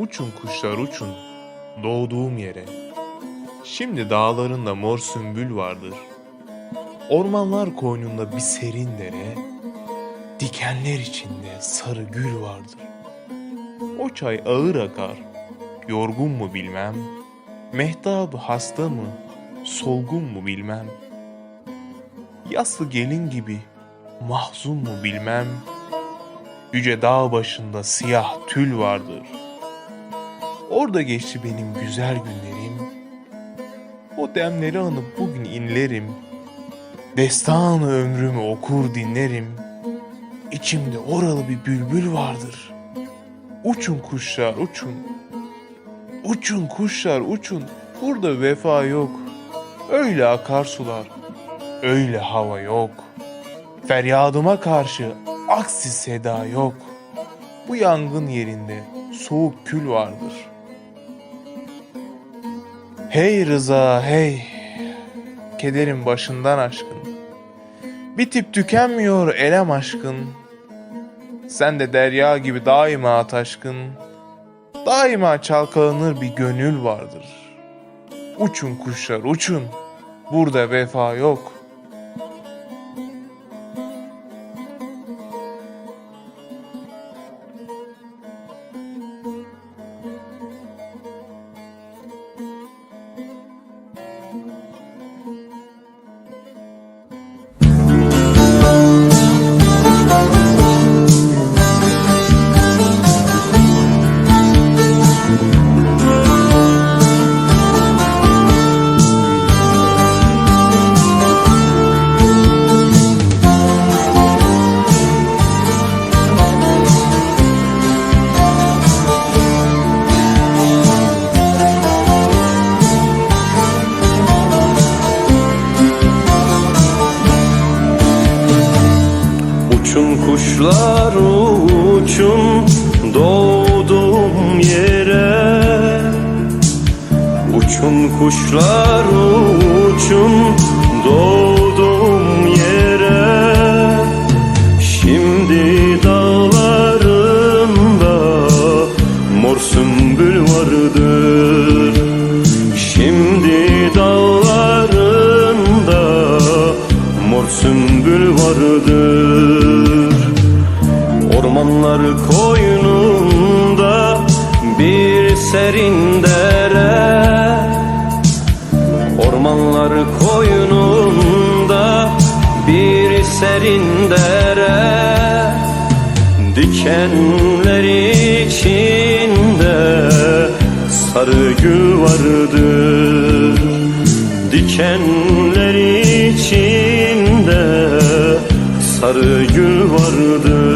Uçun kuşlar uçun doğduğum yere. Şimdi dağlarında mor sümbül vardır. Ormanlar koynunda bir serin dere. Dikenler içinde sarı gül vardır. O çay ağır akar. Yorgun mu bilmem. Mehtabı hasta mı? Solgun mu bilmem. Yaslı gelin gibi mahzun mu bilmem. Yüce dağ başında siyah tül vardır. Orada geçti benim güzel günlerim. O demleri anıp bugün inlerim. Destanı ömrümü okur dinlerim. İçimde oralı bir bülbül vardır. Uçun kuşlar uçun. Uçun kuşlar uçun. Burada vefa yok. Öyle akarsular. Öyle hava yok. Feryadıma karşı aksi seda yok. Bu yangın yerinde soğuk kül vardır. Hey Rıza hey. Kederim başından aşkın. Bitip tükenmiyor elem aşkın. Sen de derya gibi daima taşkın. Daima çalkalanır bir gönül vardır. Uçun kuşlar uçun. Burada vefa yok. Uçun kuşlar uçun doğduğum yere. Uçun kuşlar uçun sümbül vardır Ormanlar koynunda bir serin dere. Ormanlar koynunda bir serin dere. Dikenler içinde sarı gül vardır Dikenler içinde sarı gül vardır